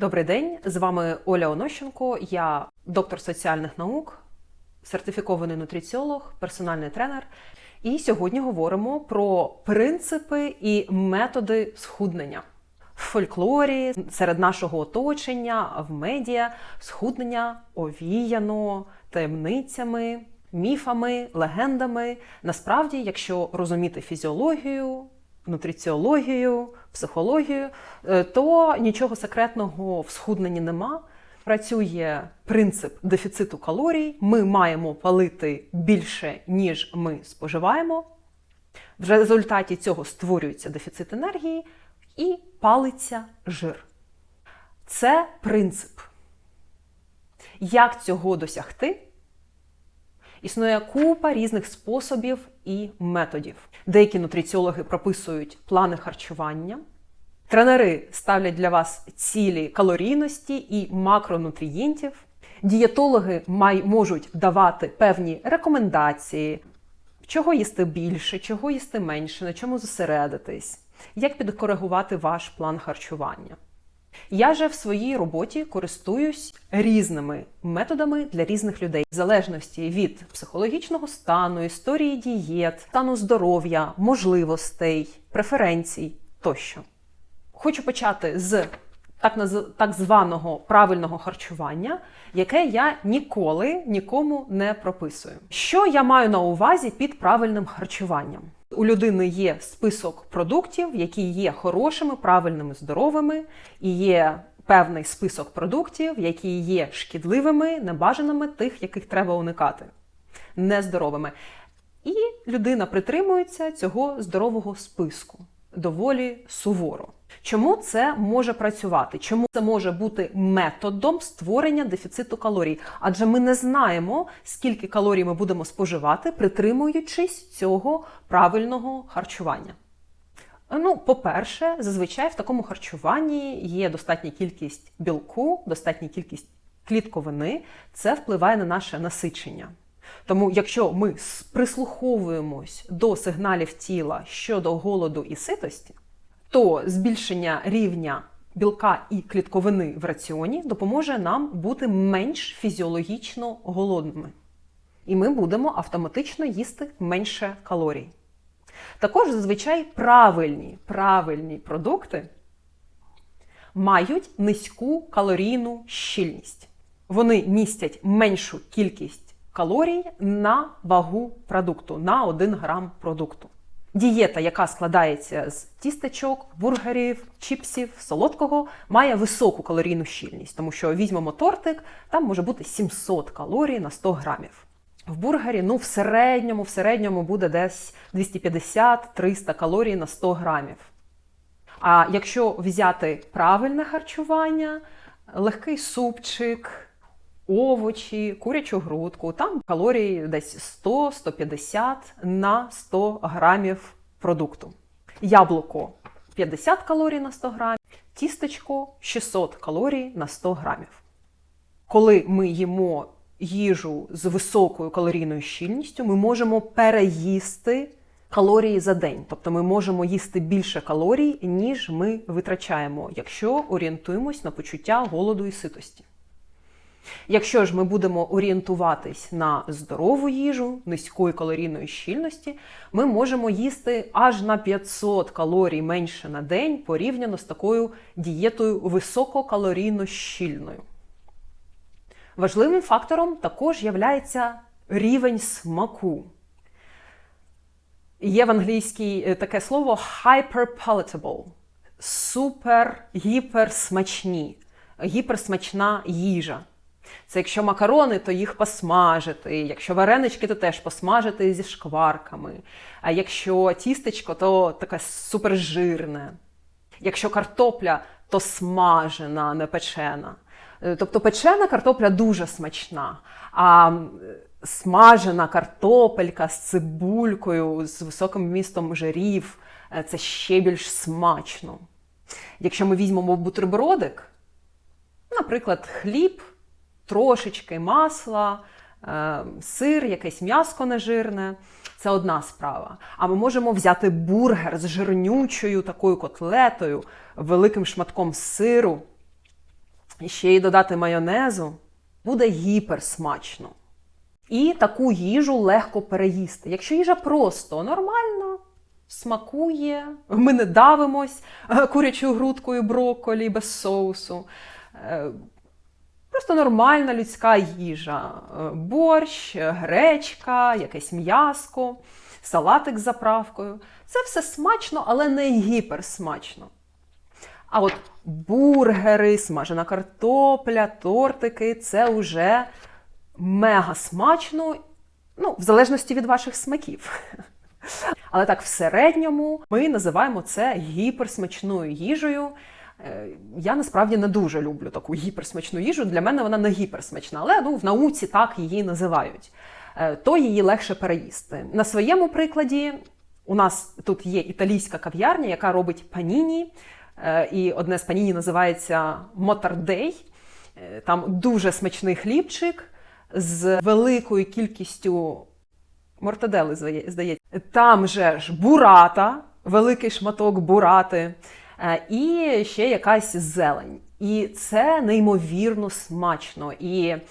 Добрий день, з вами Оля Онощенко. Я доктор соціальних наук, сертифікований нутриціолог, персональний тренер. І сьогодні говоримо про принципи і методи схуднення. В фольклорі серед нашого оточення, в медіа схуднення овіяно таємницями, міфами, легендами. Насправді, якщо розуміти фізіологію, нутриціологію, психологію, е, то нічого секретного в схудненні нема. Працює принцип дефіциту калорій. Ми маємо палити більше, ніж ми споживаємо. В результаті цього створюється дефіцит енергії і палиться жир. Це принцип. Як цього досягти? Існує купа різних способів і методів. Деякі нутриціологи прописують плани харчування. Тренери ставлять для вас цілі калорійності і макронутрієнтів. Дієтологи май, можуть давати певні рекомендації, чого їсти більше, чого їсти менше, на чому зосередитись, як підкоригувати ваш план харчування. Я же в своїй роботі користуюсь різними методами для різних людей, в залежності від психологічного стану, історії дієт, стану здоров'я, можливостей, преференцій тощо. Хочу почати з так, так званого правильного харчування, яке я ніколи нікому не прописую. Що я маю на увазі під правильним харчуванням? У людини є список продуктів, які є хорошими, правильними, здоровими, і є певний список продуктів, які є шкідливими, небажаними, тих, яких треба уникати, нездоровими. І людина притримується цього здорового списку доволі суворо. Чому це може працювати? Чому це може бути методом створення дефіциту калорій? Адже ми не знаємо, скільки калорій ми будемо споживати, притримуючись цього правильного харчування. Ну, по-перше, зазвичай в такому харчуванні є достатня кількість білку, достатня кількість клітковини, це впливає на наше насичення. Тому, якщо ми прислуховуємось до сигналів тіла щодо голоду і ситості, то збільшення рівня білка і клітковини в раціоні допоможе нам бути менш фізіологічно голодними. І ми будемо автоматично їсти менше калорій. Також зазвичай правильні, правильні продукти мають низьку калорійну щільність. Вони містять меншу кількість калорій на вагу продукту, на 1 грам продукту. Дієта, яка складається з тістечок, бургерів, чіпсів, солодкого, має високу калорійну щільність, тому що візьмемо тортик, там може бути 700 калорій на 100 грамів. В бургері ну, в середньому в середньому буде десь 250-300 калорій на 100 грамів. А якщо взяти правильне харчування, легкий супчик, овочі, курячу грудку, там калорій десь 100-150 на 100 грамів продукту. Яблуко 50 калорій на 100 грамів, тістечко 600 калорій на 100 грамів. Коли ми їмо їжу з високою калорійною щільністю, ми можемо переїсти калорії за день. Тобто ми можемо їсти більше калорій, ніж ми витрачаємо, якщо орієнтуємось на почуття голоду і ситості. Якщо ж ми будемо орієнтуватись на здорову їжу, низької калорійної щільності, ми можемо їсти аж на 500 калорій менше на день порівняно з такою дієтою висококалорійно щільною. Важливим фактором також є рівень смаку. Є в англійській таке слово hyperpalatable. Супер гіперсмачні, гіперсмачна їжа. Це якщо макарони, то їх посмажити. Якщо варенички, то теж посмажити зі шкварками. А якщо тістечко, то таке супержирне. Якщо картопля, то смажена, не печена. Е, тобто печена картопля дуже смачна. А смажена картопелька з цибулькою, з високим вмістом жирів е, це ще більш смачно. Якщо ми візьмемо бутербродик, наприклад, хліб трошечки масла, е, сир, якесь м'яско нежирне. Це одна справа. А ми можемо взяти бургер з жирнючою такою котлетою, великим шматком сиру, ще й додати майонезу, буде гіперсмачно. І таку їжу легко переїсти. Якщо їжа просто нормальна, смакує, ми не давимось е, курячою грудкою брокколі без соусу. Просто нормальна людська їжа. Е, Борщ, е, гречка, якесь м'яско, салатик з заправкою. Це все смачно, але не гіперсмачно. А от бургери, смажена картопля, тортики це вже мега смачно, ну, в залежності від ваших смаків. Але так, в середньому ми називаємо це гіперсмачною їжею. Е, Я насправді не дуже люблю таку гіперсмачну їжу. Для мене вона не гіперсмачна, але ну, в науці так її називають. Е, То її легше переїсти. На своєму прикладі у нас тут є італійська кав'ярня, яка робить паніні. Е, І одне з паніні називається Мотардей. Там дуже смачний хлібчик з великою кількістю мортадели, здається. Там же ж бурата, великий шматок бурати, і ще якась зелень. І це неймовірно смачно. І е,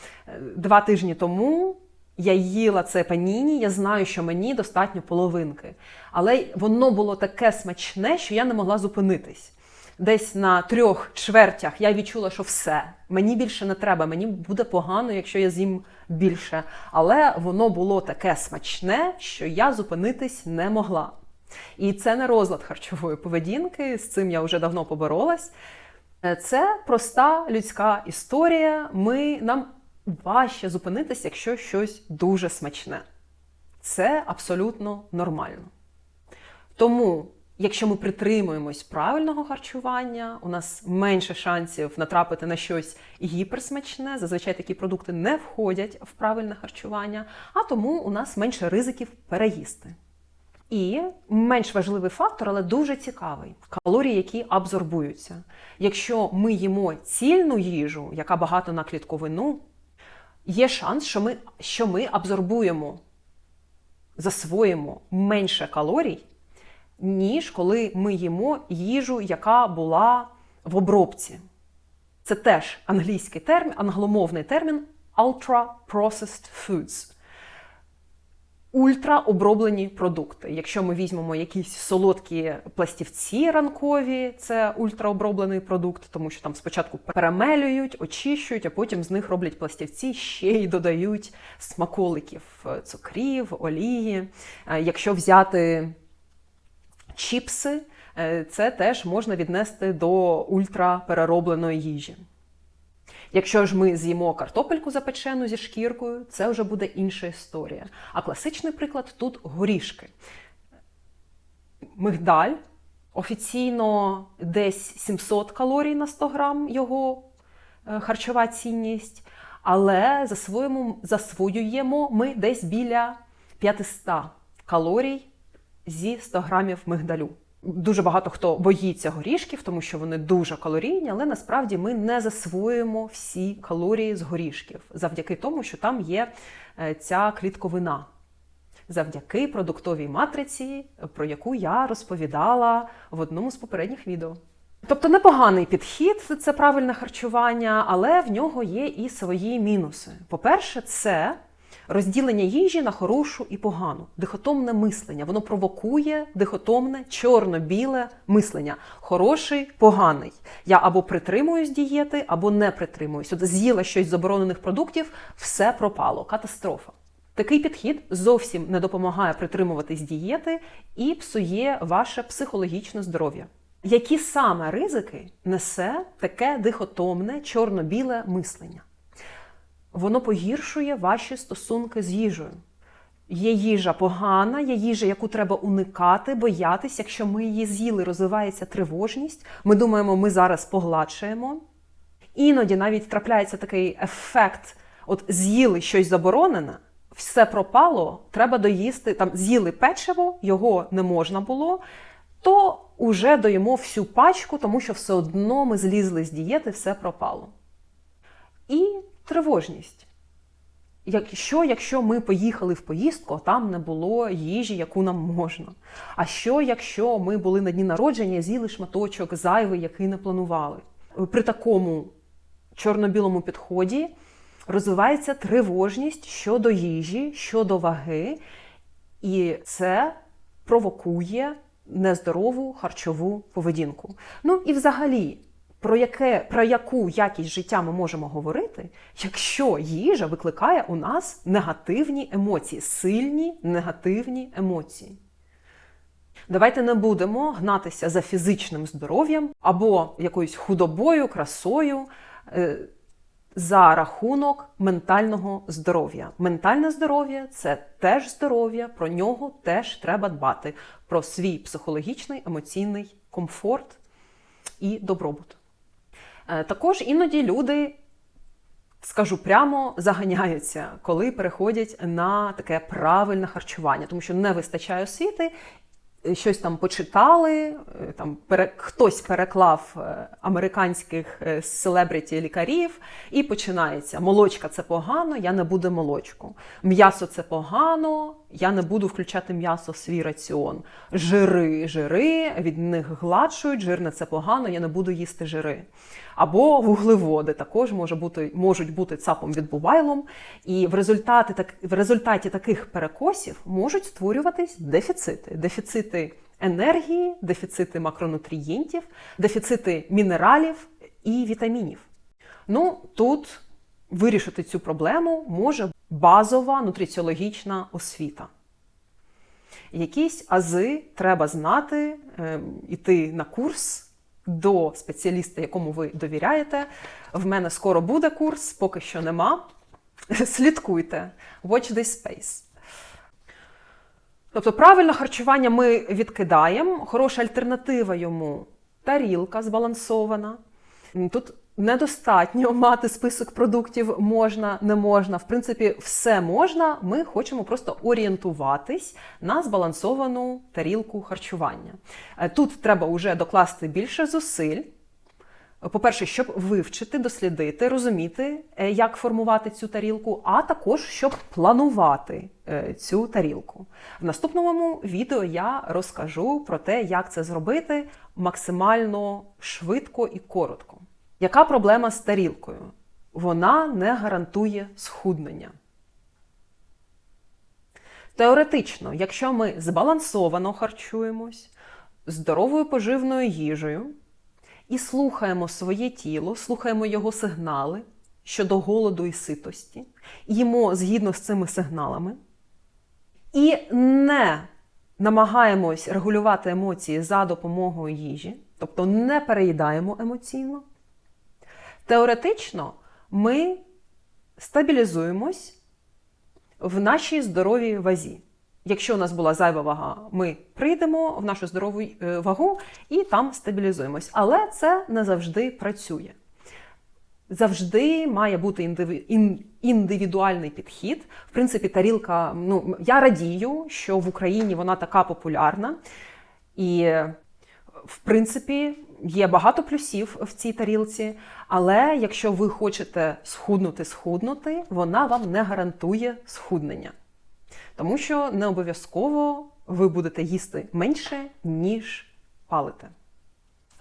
два тижні тому я їла це паніні, я знаю, що мені достатньо половинки. Але воно було таке смачне, що я не могла зупинитись. Десь на трьох чвертях я відчула, що все, мені більше не треба, мені буде погано, якщо я з'їм більше. Але воно було таке смачне, що я зупинитись не могла. І це не розлад харчової поведінки, з цим я вже давно поборолась. Е, Це проста людська історія. Ми, нам важче зупинитись, якщо щось дуже смачне. Це абсолютно нормально. Тому, якщо ми притримуємось правильного харчування, у нас менше шансів натрапити на щось гіперсмачне. Зазвичай такі продукти не входять в правильне харчування, а тому у нас менше ризиків переїсти. І менш важливий фактор, але дуже цікавий калорії, які абсорбуються. Якщо ми їмо цільну їжу, яка багата на клітковину, є шанс, що ми, що ми абсорбуємо, засвоїмо менше калорій, ніж коли ми їмо їжу, яка була в обробці. Це теж англійський термін, англомовний термін ultra-processed foods. Ультраоброблені продукти. Якщо ми візьмемо якісь солодкі пластівці ранкові, це ультраоброблений продукт, тому що там спочатку перемелюють, очищують, а потім з них роблять пластівці, ще й додають смаколиків, е, цукрів, олії. Е, Якщо взяти чіпси, е, це теж можна віднести до ультрапереробленої їжі. Якщо ж ми з'їмо картопельку запечену зі шкіркою, це вже буде інша історія. А класичний приклад тут горішки. Мигдаль офіційно десь 700 калорій на 100 грам його е, харчова цінність, але засвоюємо, засвоюємо ми десь біля 500 калорій зі 100 грамів мигдалю. Дуже багато хто боїться горішків, тому що вони дуже калорійні, але насправді ми не засвоюємо всі калорії з горішків завдяки тому, що там є е, ця клітковина. Завдяки продуктовій матриці, про яку я розповідала в одному з попередніх відео. Тобто непоганий підхід, це правильне харчування, але в нього є і свої мінуси. По-перше, це розділення їжі на хорошу і погану, дихотомне мислення. Воно провокує дихотомне чорно-біле мислення. Хороший, поганий. Я або притримуюсь дієти, або не притримуюсь. От з'їла щось з заборонених продуктів, все пропало. Катастрофа. Такий підхід зовсім не допомагає притримуватись дієти і псує ваше психологічне здоров'я. Які саме ризики несе таке дихотомне чорно-біле мислення? Воно погіршує ваші стосунки з їжею. Є їжа погана, є їжа, яку треба уникати, боятись. Якщо ми її з'їли, розвивається тривожність. Ми думаємо, ми зараз погладшаємо. Іноді навіть трапляється такий ефект: от з'їли щось заборонене, все пропало, треба доїсти. Там з'їли печиво, його не можна було, то уже доїмо всю пачку, тому що все одно ми злізли з дієти, все пропало. І тривожність. Якщо, якщо ми поїхали в поїздку, а там не було їжі, яку нам можна. А що, якщо ми були на дні народження з'їли шматочок зайвий, який не планували? При такому чорно-білому підході розвивається тривожність щодо їжі, щодо ваги, і це провокує нездорову харчову поведінку. Ну і взагалі, про, яке, про яку якість життя ми можемо говорити, якщо їжа викликає у нас негативні емоції, сильні негативні емоції. Давайте не будемо гнатися за фізичним здоров'ям або якоюсь худобою, красою е, за рахунок ментального здоров'я. Ментальне здоров'я це теж здоров'я, про нього теж треба дбати, про свій психологічний емоційний комфорт і добробут. Е, Також іноді люди, скажу прямо, заганяються, коли переходять на таке правильне харчування, тому що не вистачає освіти. е, Щось там почитали, е, там пере, хтось переклав американських е, селебриті лікарів, і починається: молочка це погано, я не буду молочку. М'ясо це погано, я не буду включати м'ясо в свій раціон. Жири, жири, від них гладшують, жирне це погано, я не буду їсти жири. Або вуглеводи також може бути, можуть бути цапом відбувайлом. І в результаті, так, в результаті таких перекосів можуть створюватись дефіцити. Дефіцити енергії, дефіцити макронутрієнтів, дефіцити мінералів і вітамінів. Ну, тут вирішити цю проблему може базова нутриціологічна освіта. Якісь ази треба знати, е, іти на курс до спеціаліста, якому ви довіряєте. В мене скоро буде курс, поки що нема. Слідкуйте, watch this space. Тобто правильне харчування ми відкидаємо, хороша альтернатива йому тарілка збалансована. Тут недостатньо мати список продуктів можна, не можна. В принципі, все можна. Ми хочемо просто орієнтуватись на збалансовану тарілку харчування. Е, Тут треба вже докласти більше зусиль. По-перше, щоб вивчити, дослідити, розуміти, е, як формувати цю тарілку, а також щоб планувати е, цю тарілку. В наступному відео я розкажу про те, як це зробити максимально швидко і коротко. Яка проблема з тарілкою? Вона не гарантує схуднення. Теоретично, якщо ми збалансовано харчуємось, здоровою поживною їжею і слухаємо своє тіло, слухаємо його сигнали щодо голоду і ситості, їмо згідно з цими сигналами, і не намагаємось регулювати емоції за допомогою їжі, тобто не переїдаємо емоційно, теоретично ми стабілізуємось в нашій здоровій вазі. Якщо у нас була зайва вага, ми прийдемо в нашу здорову е, вагу і там стабілізуємось. Але це не завжди працює. Завжди має бути індивідуальний підхід. В принципі, тарілка, ну я радію, що в Україні вона така популярна. І, в принципі, є багато плюсів в цій тарілці. Але якщо ви хочете схуднути, схуднути, вона вам не гарантує схуднення. Тому що не обов'язково ви будете їсти менше, ніж палите.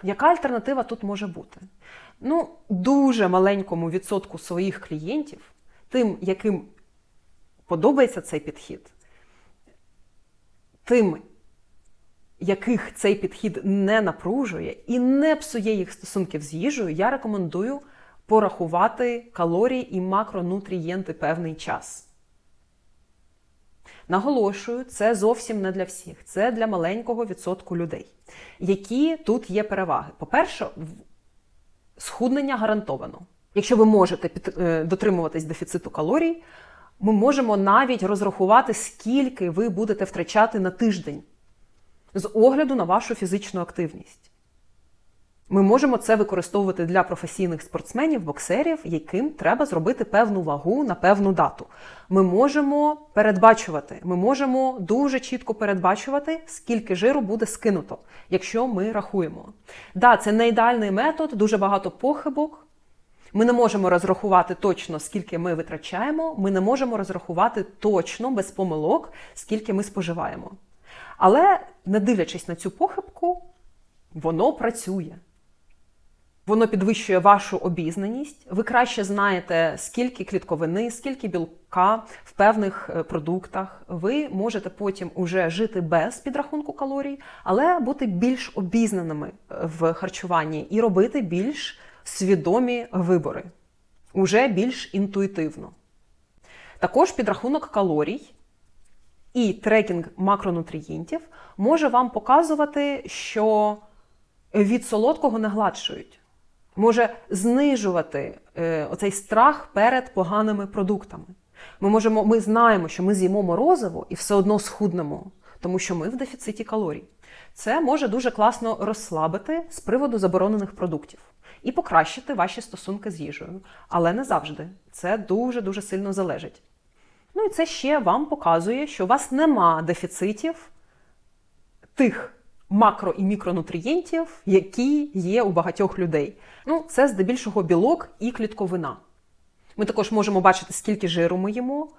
Яка альтернатива тут може бути? Ну, дуже маленькому відсотку своїх клієнтів, тим, яким подобається цей підхід, тим, яких цей підхід не напружує і не псує їх стосунків з їжею, я рекомендую порахувати калорії і макронутрієнти певний час. Наголошую, це зовсім не для всіх, це для маленького відсотку людей. Які тут є переваги? По-перше, схуднення гарантовано. Якщо ви можете під, е, дотримуватись дефіциту калорій, ми можемо навіть розрахувати, скільки ви будете втрачати на тиждень з огляду на вашу фізичну активність. Ми можемо це використовувати для професійних спортсменів, боксерів, яким треба зробити певну вагу на певну дату. Ми можемо передбачувати, ми можемо дуже чітко передбачувати, скільки жиру буде скинуто, якщо ми рахуємо. Да, це не ідеальний метод, дуже багато похибок. Ми не можемо розрахувати точно, скільки ми витрачаємо. Ми не можемо розрахувати точно, без помилок, скільки ми споживаємо. Але не дивлячись на цю похибку, воно працює. Воно підвищує вашу обізнаність. Ви краще знаєте, скільки клітковини, скільки білка в певних е, продуктах. Ви можете потім уже жити без підрахунку калорій, але бути більш обізнаними е, в харчуванні і робити більш свідомі вибори, уже більш інтуїтивно. Також підрахунок калорій і трекінг макронутрієнтів може вам показувати, що від солодкого не гладшують. Може знижувати е, оцей страх перед поганими продуктами. Ми можемо, ми знаємо, що ми з'їмо морозиво і все одно схуднемо, тому що ми в дефіциті калорій. Це може дуже класно розслабити з приводу заборонених продуктів і покращити ваші стосунки з їжею. Але не завжди. Це дуже дуже сильно залежить. Ну і це ще вам показує, що у вас нема дефіцитів тих макро і мікронутрієнтів, які є у багатьох людей. Ну, це здебільшого білок і клітковина. Ми також можемо бачити, скільки жиру ми їмо.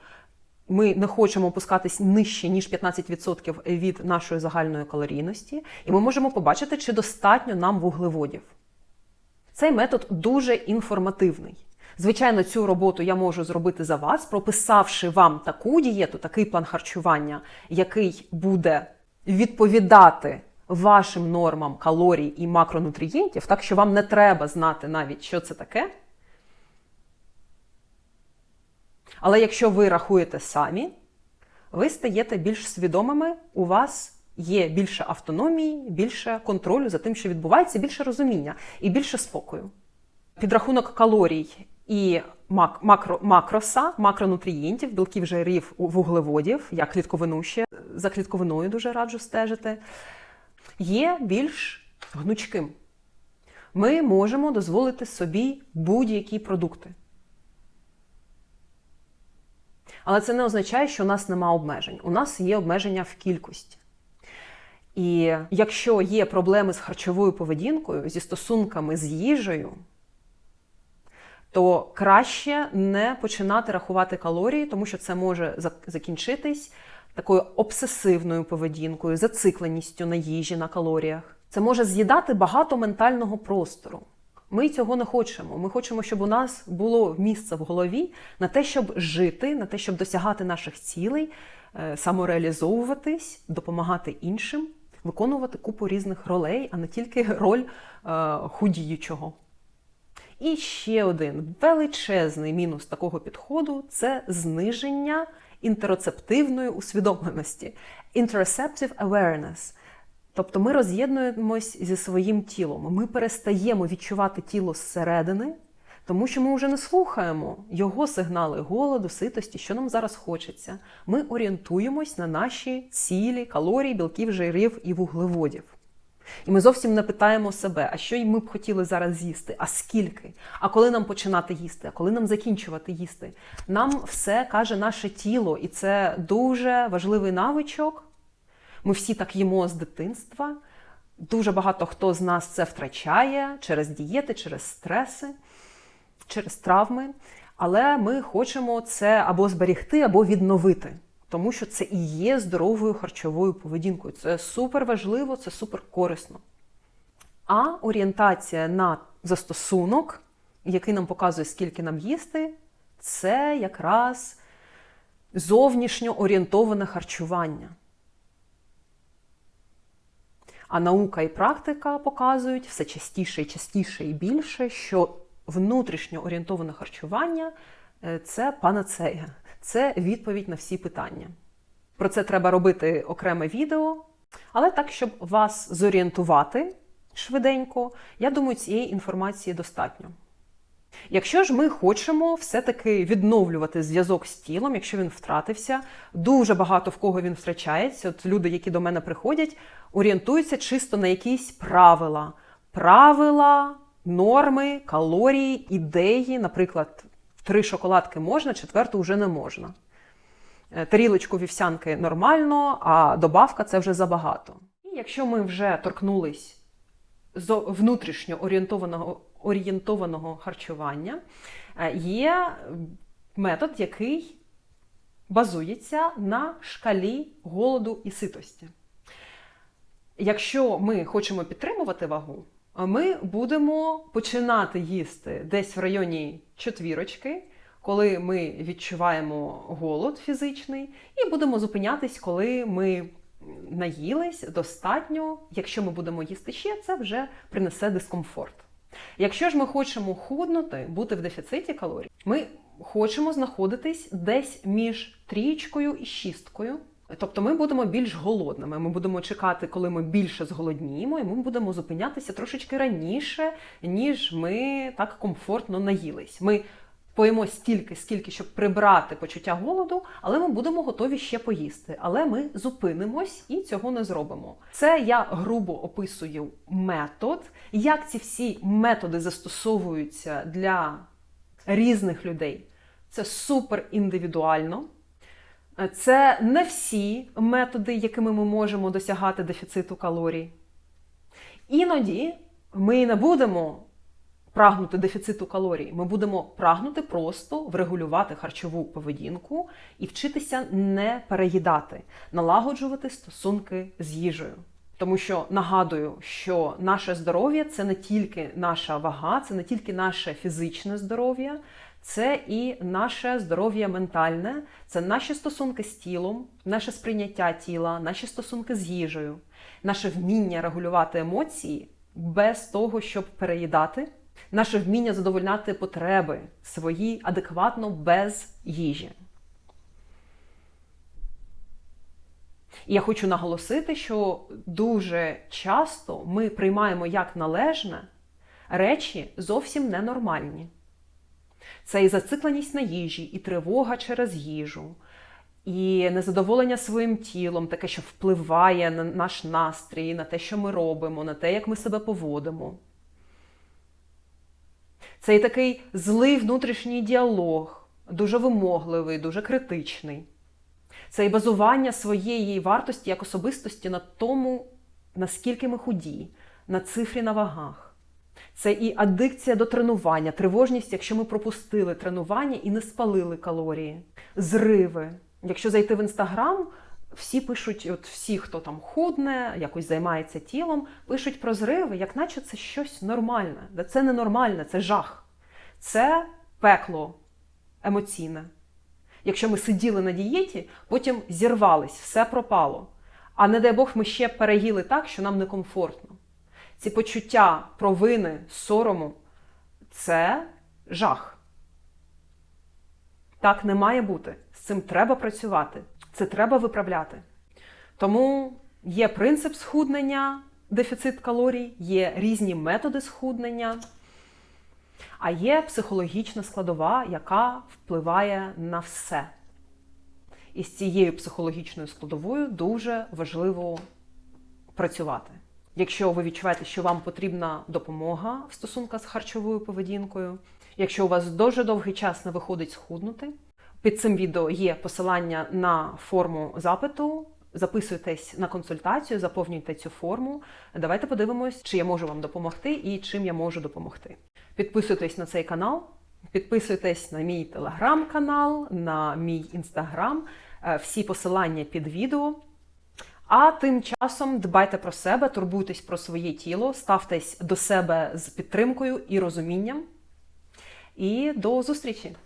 Ми не хочемо опускатись нижче, ніж 15% від нашої загальної калорійності, і ми можемо побачити, чи достатньо нам вуглеводів. Цей метод дуже інформативний. Звичайно, цю роботу я можу зробити за вас, прописавши вам таку дієту, такий план харчування, який буде відповідати вашим нормам калорій і макронутрієнтів, так що вам не треба знати навіть, що це таке. Але якщо ви рахуєте самі, ви стаєте більш свідомими, у вас є більше автономії, більше контролю за тим, що відбувається, більше розуміння і більше спокою. Підрахунок калорій і мак- макро, макроса, макронутрієнтів, білків, жирів, вуглеводів, я клітковину ще за клітковиною дуже раджу стежити, є більш гнучким. Ми можемо дозволити собі будь-які продукти. Але це не означає, що у нас нема обмежень. У нас є обмеження в кількості. І якщо є проблеми з харчовою поведінкою, зі стосунками з їжею, то краще не починати рахувати калорії, тому що це може закінчитись такою обсесивною поведінкою, зацикленістю на їжі, на калоріях. Це може з'їдати багато ментального простору. Ми цього не хочемо. Ми хочемо, щоб у нас було місце в голові на те, щоб жити, на те, щоб досягати наших цілей, е, самореалізовуватись, допомагати іншим, виконувати купу різних ролей, а не тільки роль е, худіючого. І ще один величезний мінус такого підходу це зниження інтероцептивної усвідомленості. Interoceptive awareness. Тобто ми роз'єднуємось зі своїм тілом. Ми перестаємо відчувати тіло зсередини, тому що ми вже не слухаємо його сигнали голоду, ситості, що нам зараз хочеться. Ми орієнтуємось на наші цілі, калорії, білків, жирів і вуглеводів. І ми зовсім не питаємо себе, а що ми б хотіли зараз з'їсти, а скільки, а коли нам починати їсти, а коли нам закінчувати їсти. Нам все каже наше тіло, і це дуже важливий навичок. Ми всі так їмо з дитинства. Дуже багато хто з нас це втрачає через дієти, через стреси, через травми. Але ми хочемо це або зберігти, або відновити тому що це і є здоровою харчовою поведінкою. Це супер важливо, це супер корисно. А орієнтація на застосунок, який нам показує, скільки нам їсти, це якраз зовнішньо орієнтоване харчування. А наука і практика показують все частіше і частіше і більше, що внутрішньо орієнтоване харчування е, це панацея це відповідь на всі питання. Про це треба робити окреме відео, але так, щоб вас зорієнтувати швиденько, я думаю, цієї інформації достатньо. Якщо ж ми хочемо все-таки відновлювати зв'язок з тілом, якщо він втратився, дуже багато в кого він втрачається. От люди, які до мене приходять, орієнтуються чисто на якісь правила. Правила, норми, калорії, ідеї, наприклад, три шоколадки можна, четверту вже не можна. Е, тарілочку вівсянки нормально, а добавка це вже забагато. І якщо ми вже торкнулись внутрішньо орієнтованого, орієнтованого харчування, е, є метод, який базується на шкалі голоду і ситості. Якщо ми хочемо підтримувати вагу, ми будемо починати їсти десь в районі четвірочки, коли ми відчуваємо голод фізичний, і будемо зупинятись, коли ми наїлись достатньо. Якщо ми будемо їсти ще, це вже принесе дискомфорт. Якщо ж ми хочемо худнути, бути в дефіциті калорій, ми хочемо знаходитись десь між трієчкою і шісткою. Тобто ми будемо більш голодними. Ми будемо чекати, коли ми більше зголодніємо, і ми будемо зупинятися трошечки раніше, ніж ми так комфортно наїлись. Ми поїмо стільки, скільки, щоб прибрати почуття голоду, але ми будемо готові ще поїсти. Але ми зупинимось і цього не зробимо. Це я грубо описую метод. Як ці всі методи застосовуються для різних людей, це супер індивідуально. Це не всі методи, якими ми можемо досягати дефіциту калорій. Іноді ми не будемо прагнути дефіциту калорій, ми будемо прагнути просто врегулювати харчову поведінку і вчитися не переїдати, налагоджувати стосунки з їжею. Тому що нагадую, що наше здоров'я це не тільки наша вага, це не тільки наше фізичне здоров'я, це і наше здоров'я ментальне, це наші стосунки з тілом, наше сприйняття тіла, наші стосунки з їжею, наше вміння регулювати емоції без того, щоб переїдати, наше вміння задовольняти потреби свої адекватно без їжі. І я хочу наголосити, що дуже часто ми приймаємо як належне речі зовсім ненормальні. Це і зацикленість на їжі, і тривога через їжу, і незадоволення своїм тілом, таке, що впливає на наш настрій, на те, що ми робимо, на те, як ми себе поводимо. Це і такий злий внутрішній діалог, дуже вимогливий, дуже критичний. Це і базування своєї вартості як особистості на тому, наскільки ми худі, на цифрі на вагах. Це і адикція до тренування, тривожність, якщо ми пропустили тренування і не спалили калорії, зриви. Якщо зайти в інстаграм, всі пишуть, от всі, хто там худне, якось займається тілом, пишуть про зриви, як наче це щось нормальне. Це не нормальне, це жах. Це пекло емоційне. Якщо ми сиділи на дієті, потім зірвались, все пропало. А не дай Бог, ми ще переїли так, що нам некомфортно. Ці почуття провини, сорому це жах. Так не має бути. З цим треба працювати, це треба виправляти. Тому є принцип схуднення, дефіцит калорій, є різні методи схуднення, а є психологічна складова, яка впливає на все. І з цією психологічною складовою дуже важливо працювати. Якщо ви відчуваєте, що вам потрібна допомога в стосунках з харчовою поведінкою, якщо у вас дуже довгий час не виходить схуднути, під цим відео є посилання на форму запиту. Записуйтесь на консультацію, заповнюйте цю форму. Давайте подивимось, чи я можу вам допомогти і чим я можу допомогти. Підписуйтесь на цей канал, підписуйтесь на мій телеграм-канал, на мій інстаграм, всі посилання під відео. А тим часом дбайте про себе, турбуйтесь про своє тіло, ставтесь до себе з підтримкою і розумінням. І до зустрічі!